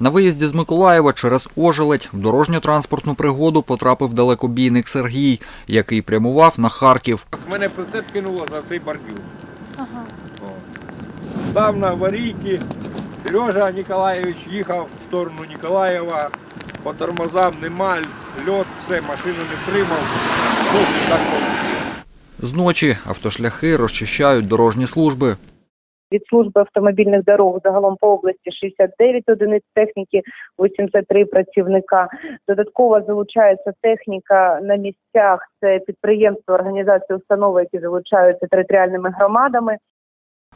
На виїзді з Миколаєва через Ожеледь в дорожньо-транспортну пригоду потрапив далекобійник Сергій, який прямував на Харків. Мене прицеп кинуло за цей бордюр. О. Став на аварійки. Сережа Ніколаєвич їхав в сторону Ніколаєва. По тормозам нема, льот, все, машину не тримав. Ну, так. Зночі автошляхи розчищають дорожні служби. Від служби автомобільних дорог загалом по області 69 одиниць техніки, 83 працівника. Додатково залучається техніка на місцях. Це підприємства, організації, установи, які залучаються територіальними громадами.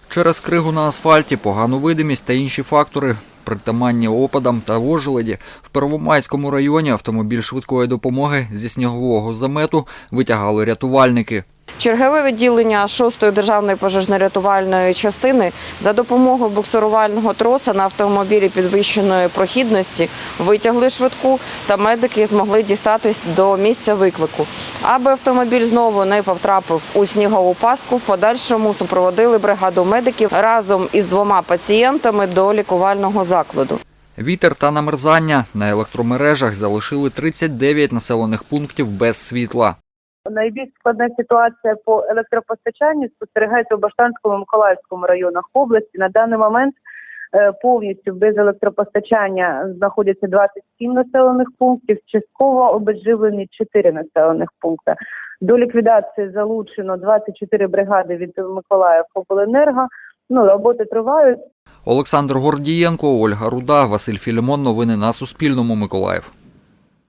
Через кригу на асфальті, погану видимість та інші фактори, притаманні опадам та ожеледі, в Первомайському районі автомобіль швидкої допомоги зі снігового замету витягали рятувальники. Чергове відділення 6-ї державної пожежно-рятувальної частини за допомогою буксирувального троса на автомобілі підвищеної прохідності витягли швидку та медики змогли дістатись до місця виклику. Аби автомобіль знову не потрапив у снігову пастку, в подальшому супроводили бригаду медиків разом із двома пацієнтами до лікувального закладу. Вітер та намерзання на електромережах залишили 39 населених пунктів без світла. Найбільш складна ситуація по електропостачанню спостерігається у Баштанському Миколаївському районах області. На даний момент е, повністю без електропостачання знаходяться 27 населених пунктів, частково обезживлені 4 населених пункти. До ліквідації залучено 24 бригади від Миколаїв обленерго. Ну, роботи тривають. Олександр Гордієнко, Ольга Руда, Василь Філімон. Новини на Суспільному. Миколаїв.